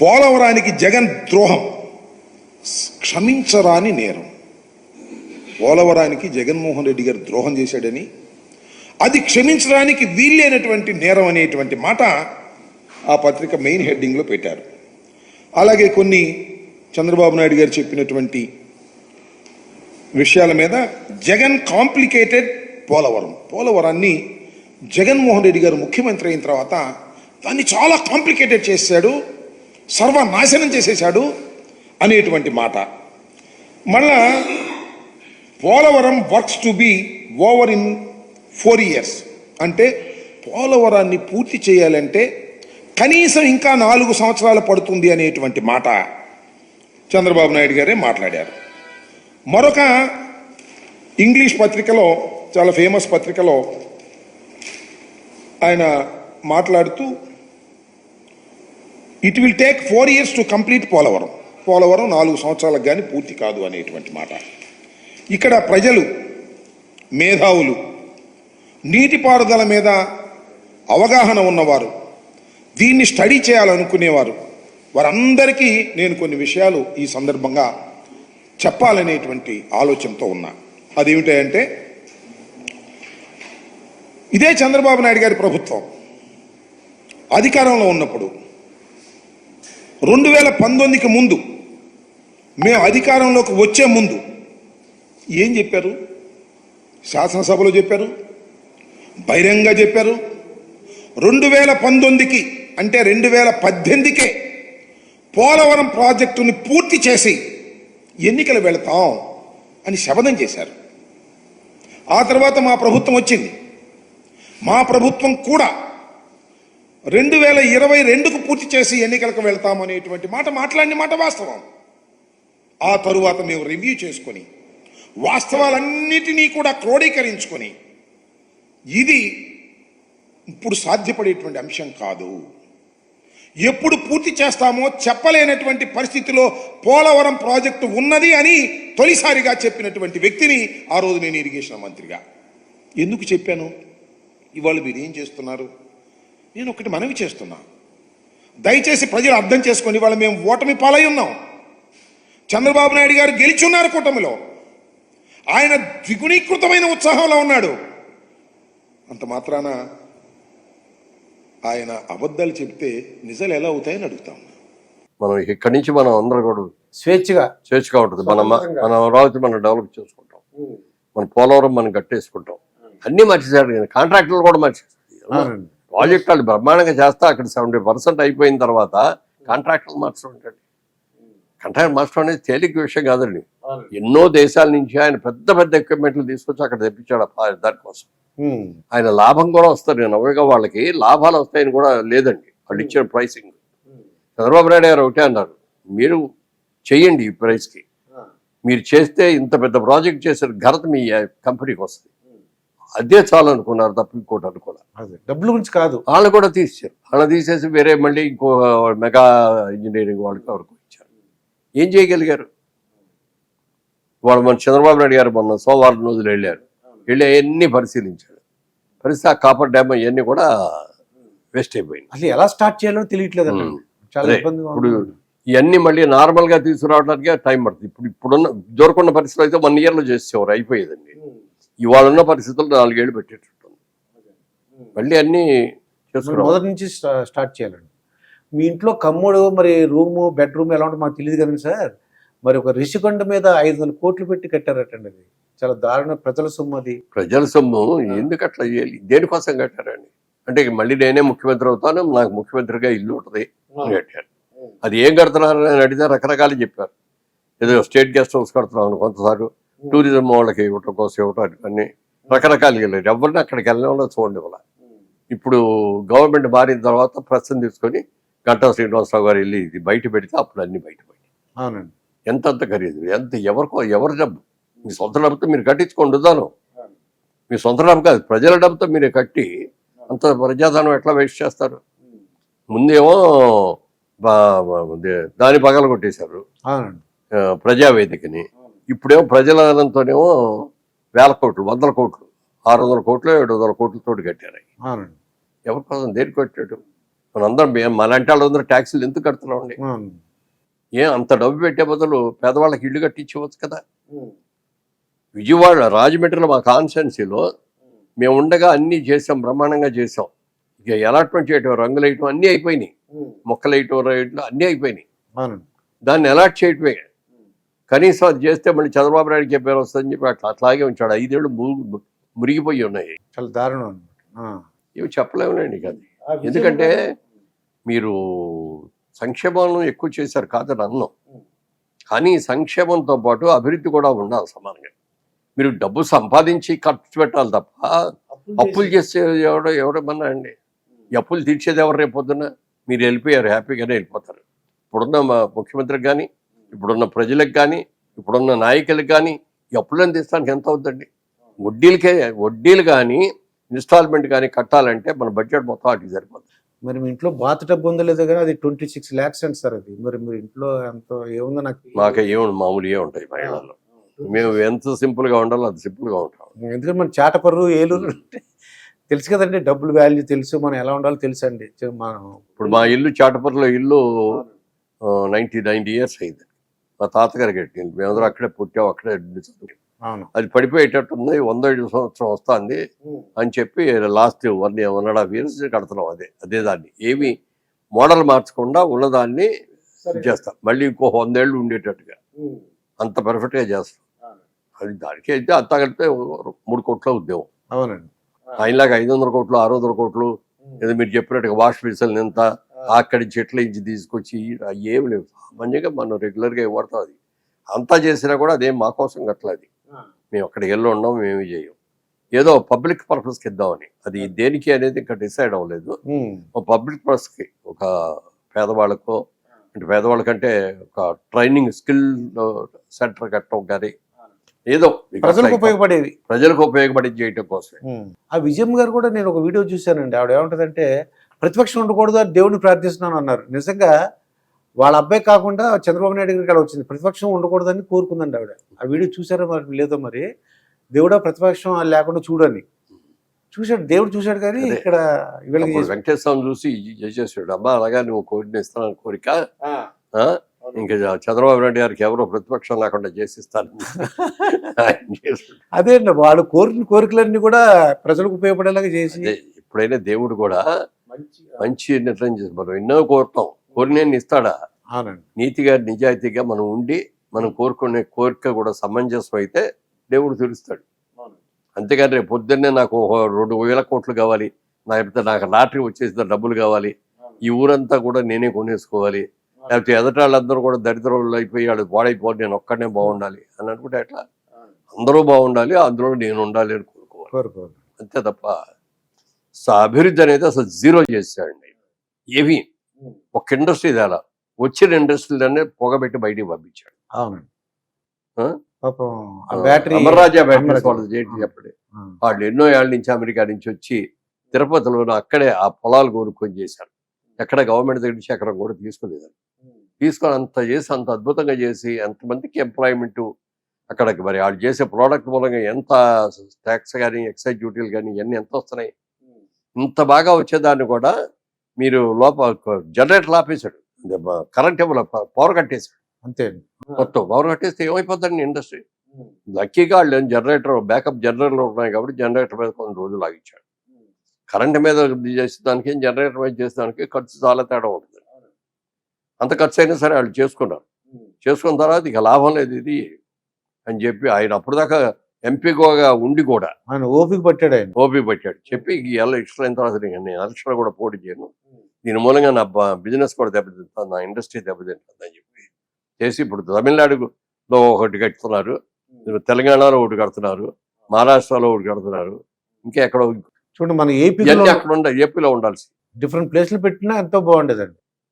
పోలవరానికి జగన్ ద్రోహం. క్షమించరాని నేరం. పోలవరానికి జగన్మోహన్ రెడ్డి గారు ద్రోహం చేశాడని అది క్షమించడానికి వీల్లేనటువంటి నేరం అనేటువంటి మాట ఆ పత్రిక మెయిన్ హెడ్డింగ్లో పెట్టారు. అలాగే కొన్ని చంద్రబాబు నాయుడు గారు చెప్పినటువంటి విషయాల మీద జగన్ కాంప్లికేటెడ్ పోలవరం. పోలవరాన్ని జగన్మోహన్ రెడ్డి గారు ముఖ్యమంత్రి అయిన తర్వాత దాన్ని చాలా కాంప్లికేటెడ్ చేశాడు. సర్వనాశనం చేసేశాడు అనేటువంటి మాట. మళ్ళా Polavaram works to be over in four years. అంటే పోలవరాన్ని పూర్తి చేయాలంటే కనీసం ఇంకా నాలుగు సంవత్సరాలు పడుతుంది అనేటువంటి మాట చంద్రబాబు నాయుడు గారే మాట్లాడారు. మరొక ఇంగ్లీష్ పత్రికలో చాలా ఫేమస్ పత్రికలో ఆయన మాట్లాడుతూ it will take four years to complete Polavaram. Polavaram నాలుగు సంవత్సరాలకు కానీ పూర్తి కాదు అనేటువంటి మాట. ఇక్కడ ప్రజలు మేధావులు నీటిపారుదల మీద అవగాహన ఉన్నవారు దీన్ని స్టడీ చేయాలనుకునేవారు వారందరికీ నేను కొన్ని విషయాలు ఈ సందర్భంగా చెప్పాలనేటువంటి ఆలోచనతో ఉన్నా. అదేమిటంటే ఇదే చంద్రబాబు నాయుడు గారి ప్రభుత్వం అధికారంలో ఉన్నప్పుడు రెండు వేల పంతొమ్మిదికి ముందు. మేము అధికారంలోకి వచ్చే ముందు. ఏం చెప్పారు? శాసనసభలో చెప్పారు? బహిరంగ చెప్పారు? రెండు వేల పంతొమ్మిదికి అంటే రెండు వేల పద్దెనిమిదికే పోలవరం ప్రాజెక్టుని పూర్తి చేసి ఎన్నికలు వెళతాం అని శపథం చేశారు. ఆ తర్వాత మా ప్రభుత్వం వచ్చింది. మా ప్రభుత్వం కూడా రెండు వేల ఇరవై రెండుకు పూర్తి చేసి ఎన్నికలకు వెళ్తాం అనేటువంటి మాట మాట్లాడిన మాట వాస్తవం. ఆ తరువాత మేము రివ్యూ చేసుకొని వాస్తవాలన్నిటినీ కూడా క్రోడీకరించుకొని ఇది ఇప్పుడు సాధ్యపడేటువంటి అంశం కాదు. ఎప్పుడు పూర్తి చేస్తామో చెప్పలేనటువంటి పరిస్థితిలో పోలవరం ప్రాజెక్టు ఉన్నది అని తొలిసారిగా చెప్పినటువంటి వ్యక్తిని ఆ రోజు నేను ఇరిగేషన్ మంత్రిగా. ఎందుకు చెప్పాను? ఇవాళ మీరు ఏం చేస్తున్నారు? నేను ఒకటి మనవి చేస్తున్నా. దయచేసి ప్రజలు అర్థం చేసుకొని ఇవాళ మేము ఓటమి పాలై ఉన్నాం. చంద్రబాబు నాయుడు గారు గెలిచున్నారు కూటమిలో. ఆయన ద్విగుణీకృతమైన ఉత్సాహంలో ఉన్నాడు. అంత మాత్రాన ఆయన అబద్ధాలు చెప్తే నిజాలు ఎలా అవుతాయని అడుగుతాం మనం ఇక్కడి నుంచి మనం అందరం కూడా స్వేచ్ఛగా. స్వేచ్ఛగా ఉంటుంది. మన. మన అమరావతి మనం డెవలప్ చేసుకుంటాం. మన పోలవరం మనం కట్టేసుకుంటాం. అన్ని మర్చిసాడు కాంట్రాక్టులు కూడా మర్చేస్తారు అవునండి. ప్రాజెక్ట్ వాళ్ళు బ్రహ్మాండంగా చేస్తా అక్కడ సెవెంటీ పర్సెంట్ అయిపోయిన తర్వాత కాంట్రాక్టులు మార్చడం ఉంటాడు. కాంట్రాక్ట్ మార్చడం అనేది తేలిక విషయం కాదండి. ఎన్నో దేశాల నుంచి ఆయన పెద్ద పెద్ద ఎక్విప్మెంట్లు తీసుకొచ్చి అక్కడ తెప్పించాడు దానికోసం. ఆయన లాభం కూడా వస్తారు. నేను నవ్వుగా వాళ్ళకి లాభాలు వస్తాయని కూడా లేదండి. వాళ్ళు ఇచ్చిన ప్రైసింగ్ చంద్రబాబు నాయుడు గారు ఒకటే అన్నారు మీరు చెయ్యండి ఈ ప్రైస్కి మీరు చేస్తే ఇంత పెద్ద ప్రాజెక్ట్ చేసే ఘనత మీ కంపెనీకి వస్తుంది. అదే చాలు అనుకున్నారు తప్ప ఇంకోటి అనుకోలేదు. అదే డబ్బుల గురించి కాదు. వాళ్ళు కూడా తీసేశారు. వాళ్ళు తీసేసి వేరే మళ్ళీ ఇంకో మెగా ఇంజనీరింగ్ వాళ్ళకి ఎవరికి ఇచ్చారు. ఏం చేయగలిగారు? వాళ్ళు మన చంద్రబాబు నాయుడు గారు మొన్న సోమవారం రోజులు వెళ్ళారు. వెళ్ళి అవన్నీ పరిశీలించాడు. పరిస్థితి ఆ కాపర్ డ్యామ్ అవన్నీ కూడా వేస్ట్ అయిపోయింది. అసలు ఎలా స్టార్ట్ చేయాలో తెలియట్లేదు. చాలా ఇప్పుడు. ఇవన్నీ మళ్ళీ నార్మల్గా తీసుకురావడానికి టైం పడుతుంది. ఇప్పుడు ఇప్పుడున్న దొరకున్న పరిస్థితులు అయితే వన్ ఇయర్లో చేసేవారు అయిపోయేదండి. ఇవాళ ఉన్న పరిస్థితులు నాలుగేళ్ళు పెట్టేటట్టుంది. మళ్ళీ అన్ని మొదటి నుంచి స్టా- స్టార్ట్ చేయాలండి. మీ ఇంట్లో కమ్ముడు మరి రూము బెడ్రూమ్ ఎలా ఉంటుందో మాకు తెలియదు కానీ సార్. మరి ఒక రిషికొండ మీద ఐదు వందల కోట్లు పెట్టి కట్టారటండి అది. చాలా దారుణ ప్రజల సొమ్ము అది. ప్రజల సొమ్ము ఎందుకు అట్లా చేయాలి? దేనికోసం కట్టారండి? అంటే మళ్ళీ నేనే ముఖ్యమంత్రి అవుతాను నాకు ముఖ్యమంత్రిగా ఇల్లు ఉంటుంది కట్టారు. అది ఏం కడుతున్నారు అని అడిగితే రకరకాలు చెప్పారు. ఏదో స్టేట్ గెస్ట్ హౌస్ కడుతున్నాను కొంతసారి టూరిజం వాళ్ళకి ఇవ్వటం కోసం ఇవ్వటం అన్ని రకరకాలుగా వెళ్ళారు ఎవరిని అక్కడికి వెళ్ళిన వాళ్ళు చూడండి వాళ్ళ ఇప్పుడు గవర్నమెంట్ మారిన తర్వాత ప్రశ్న తీసుకొని గంటా శ్రీనివాసరావు గారు వెళ్ళి ఇది బయట పెడితే అప్పుడు అన్ని బయట అవునండి. ఎంత అంత ఖరీదు? ఎంత ఎవరికో ఎవరి డబ్బు? మీ సొంత డబ్బుతో మీరు కట్టించుకోండి ఉదాను మీ సొంత డబ్బు కాదు ప్రజల డబ్బుతో మీరు కట్టి అంత ప్రజాధనం ఎట్లా వేస్ట్ చేస్తారు? ముందేమో దాని పగల కొట్టేశారు ప్రజావేదికని. ఇప్పుడేమో ప్రజల ధనంతోనేమో వేల కోట్లు వందల కోట్లు ఆరు వందల కోట్లు ఏడు వందల కోట్లతోటి కట్టారు ఎవరి కోసం దేనికి కట్టాడు? మనందరం మేము మలాంటి వాళ్ళందరూ ట్యాక్సీలు ఎందుకు కడుతున్నాం అండి అవును. ఏం అంత డబ్బు పెట్టే బదులు పేదవాళ్ళకి ఇల్లు కట్టించవచ్చు కదా? విజయవాడ రాజమండ్రిలో మా కాన్స్టెన్సీలో మేము ఉండగా అన్నీ చేసాం బ్రహ్మాండంగా చేసాం. ఇక అలాట్మెంట్ చేయటం రంగులు వేయటం అన్నీ అయిపోయినాయి. మొక్కలు వేయటం రేయటం అన్నీ అయిపోయినాయి. దాన్ని అలాట్ చేయటమే. కనీసం అది చేస్తే మళ్ళీ చంద్రబాబు నాయుడుకి ఏ పేరు వస్తుందని చెప్పి అట్లా అట్లాగే ఉంచాడు. ఐదేళ్ళు ము- మురిగిపోయి ఉన్నాయి. చాలా దారుణం. ఇవి చెప్పలేములేండి ఇక అది. ఎందుకంటే మీరు సంక్షేమం ఎక్కువ చేశారు కాదని అన్నాం. కానీ సంక్షేమంతో పాటు అభివృద్ధి కూడా ఉండాలి సమానంగా. మీరు డబ్బు సంపాదించి ఖర్చు పెట్టాలి తప్ప అప్పులు చేస్తే ఎవడో ఎవడమన్నా అండి. అప్పులు తీర్చేది ఎవరు రేపు పొద్దున్న? మీరు వెళ్ళిపోయారు హ్యాపీగానే వెళ్ళిపోతారు. ఇప్పుడున్న మా ముఖ్యమంత్రికి కానీ ఇప్పుడున్న ప్రజలకు కానీ ఇప్పుడున్న నాయకులకు కానీ అప్పులను తీస్తానికి ఎంత అవుతుందండి? వడ్డీలకే వడ్డీలు కానీ ఇన్స్టాల్మెంట్ కానీ కట్టాలంటే మన బడ్జెట్ మొత్తం వాటికి సరిపోతుంది మరి మీ ఇంట్లో బాత్ టబ్ ఉందో లేదో కానీ అది ట్వంటీ సిక్స్ ల్యాక్స్ అండి సార్ అది. మరి మీరు ఇంట్లో ఎంత ఏముందో నాకు మాకు ఏమి మామూలుగా ఉంటాయి మహిళల్లో మేము ఎంత సింపుల్గా ఉండాలో అంత సింపుల్గా ఉంటాం. ఎందుకంటే మన చాటపర్రు ఏలూరు అంటే తెలుసు కదండి డబ్బులు వాల్యూ తెలుసు మనం ఎలా ఉండాలో తెలుసు అండి మనం ఇప్పుడు మా ఇల్లు చాటపర్లో ఇల్లు నైంటీ నైంటీ ఇయర్స్ అయింది. మా తాతగారు కట్టింది మేమందరం అక్కడే పుట్టాం అక్కడే అది పడిపోయేటట్టు ఉంది వంద ఐదు సంవత్సరం వస్తుంది అని చెప్పి last one one and half years కడుతున్నాం అదే అదే దాన్ని. ఏమి మోడల్ మార్చకుండా ఉన్నదాన్ని చేస్తాం. మళ్ళీ ఇంకో వందేళ్ళు ఉండేటట్టుగా. అంత పర్ఫెక్ట్గా చేస్తాం. అది దానికి అయితే అంతా కలిపితే మూడు కోట్ల ఉద్యోగం. అవునండి. ఆయనలాగా ఐదు వందల కోట్లు ఆరు వందల కోట్లు ఏదో మీరు చెప్పినట్టుగా వాష్ బేసిన్ ఎంత అక్కడి చెట్ల నుంచి తీసుకొచ్చి అవి ఏమి లేవు. సామాన్యంగా మనం రెగ్యులర్గా ఇవ్వడతాం అది అంతా చేసినా కూడా అదేం మా కోసం కట్టలేదు మేము అక్కడికి వెళ్ళి ఉన్నాం మేమేమి చేయం ఏదో పబ్లిక్ పర్పస్కి ఇద్దామని. అది దేనికి అనేది ఇంకా డిసైడ్ అవ్వలేదు. పబ్లిక్ పర్పస్కి ఒక పేదవాళ్ళకో అంటే పేదవాళ్ళకంటే ఒక ట్రైనింగ్ స్కిల్ సెంటర్ కట్టడం కానీ ఏదో ప్రజలకు అట్లా ఉపయోగపడేవి ప్రజలకు ఉపయోగపడి చేయటం ఉమ్. ఆ విజయం గారు కూడా నేను ఒక వీడియో చూశానండి. ఆవిడ ఏమంటదంటే ప్రతిపక్షం ఉండకూడదు అని దేవుడిని ప్రార్థిస్తున్నాను అన్నారు. నిజంగా వాళ్ళ అబ్బాయి కాకుండా చంద్రబాబు నాయుడు గారికి అలా వచ్చింది. ప్రతిపక్షం ఉండకూడదని కోరుకుందండి ఆవిడ. ఆ వీడియో చూసారో మరి? లేదో మరి? దేవుడా ప్రతిపక్షం లేకుండా చూడని చూశాడు. దేవుడు చూశాడు కానీ. ఇక్కడ వెంకటేశ్వరం చూసి చేసేసాడు. అమ్మా అలాగా నువ్వు కోరిన ఇస్తానని కోరిక? ఇంకా చంద్రబాబు నాయుడు గారికి ఎవరో ప్రతిపక్షం లేకుండా చేసిస్తాను. అదే అండి. వాళ్ళు కోరిన కోరికలన్నీ కూడా ప్రజలకు ఉపయోగపడేలాగా చేసి ఎప్పుడైనా దేవుడు కూడా మంచి నిర్ణయం చేసి మనం ఎన్నో కోరుతాం. కోరిన ఇస్తాడా? నీతిగా నిజాయితీగా మనం ఉండి మనం కోరుకునే కోరిక కూడా సమంజసం అయితే దేవుడు తెలుస్తాడు అంతేగాని రేపు పొద్దున్నే నాకు రెండు వేల కోట్లు కావాలి. లేకపోతే నాకు లాటరీ వచ్చేసిన డబ్బులు కావాలి. ఈ ఊరంతా కూడా నేనే కొనేసుకోవాలి. లేకపోతే ఎదట వాళ్ళందరూ కూడా దరిద్రులు అయిపోయి వాళ్ళు పాడైపోయి నేను ఒక్కడనే బాగుండాలి అని అనుకుంటే ఎట్లా అందరూ బాగుండాలి. అందులో నేను ఉండాలి అని కోరుకోవాలి. అంతే తప్ప అభివృద్ధి అనేది అసలు జీరో చేశాడండి. ఏవి? ఒక ఇండస్ట్రీ తేలా వచ్చిన ఇండస్ట్రీలనే పొగబెట్టి బయటికి పంపించాడు. అవునండి. బ్యాటరీ చెప్పండి. వాళ్ళు ఎన్నో ఏళ్ళ నుంచి అమెరికా నుంచి వచ్చి తిరుపతిలో అక్కడే ఆ పొలాలు కోరుకొని చేశారు. ఎక్కడ గవర్నమెంట్ దగ్గర నుంచి ఎక్కడ కూడా తీసుకోలేదు. తీసుకొని అంత చేసి అంత అద్భుతంగా చేసి ఎంతమందికి ఎంప్లాయ్మెంట్ అక్కడ మరి వాళ్ళు చేసే ప్రోడక్ట్ మూలంగా ఎంత ట్యాక్స్ కానీ ఎక్సైజ్ డ్యూటీలు కానీ ఇవన్నీ ఎంత వస్తున్నాయి? ఇంత బాగా వచ్చేదాన్ని కూడా మీరు లోపల జనరేటర్ ఆపేశాడు కరెంట్ ఇవ్వాలి పవర్ కట్టేశాడు. అంతే మొత్తం పవర్ కట్టేస్తే ఏమైపోతుందండి ఇండస్ట్రీ? లక్కీగా వాళ్ళు జనరేటర్ బ్యాకప్ జనరేటర్లు ఉన్నాయి కాబట్టి జనరేటర్ మీద కొన్ని రోజులు ఆగించాడు కరెంట్ మీద చేసేదానికి జనరేటర్ మీద చేసేదానికి ఖర్చు చాలా తేడా ఉంటుంది. అంత ఖర్చు అయినా సరే వాళ్ళు చేసుకున్నారు. చేసుకున్న తర్వాత ఇక లాభం లేదు ఇది అని చెప్పి ఆయన అప్పుడు దాకా ఎంపీగా ఉండి కూడా ఆయన ఓపిక పట్టాడు ఆయన. ఓపీ పెట్టాడు. చెప్పి ఈ ఎలక్షన్ అయిన తర్వాత నేను ఎలక్షన్ కూడా పోటీ చేయను. దీని మూలంగా నా బిజినెస్ కూడా దెబ్బతింటుంది నా ఇండస్ట్రీ దెబ్బతింటుంది అని చెప్పి చేసి ఇప్పుడు తమిళనాడులో ఒకటి కడుతున్నారు తెలంగాణలో ఒకటి కడుతున్నారు మహారాష్ట్రలో ఒకటి కడుతున్నారు ఇంకా ఎక్కడో చూడండి మన ఏపీ అక్కడ ఉండాలి ఏపీలో ఉండాల్సి డిఫరెంట్ ప్లేస్లు పెట్టినా ఎంతో బాగుండేదండి.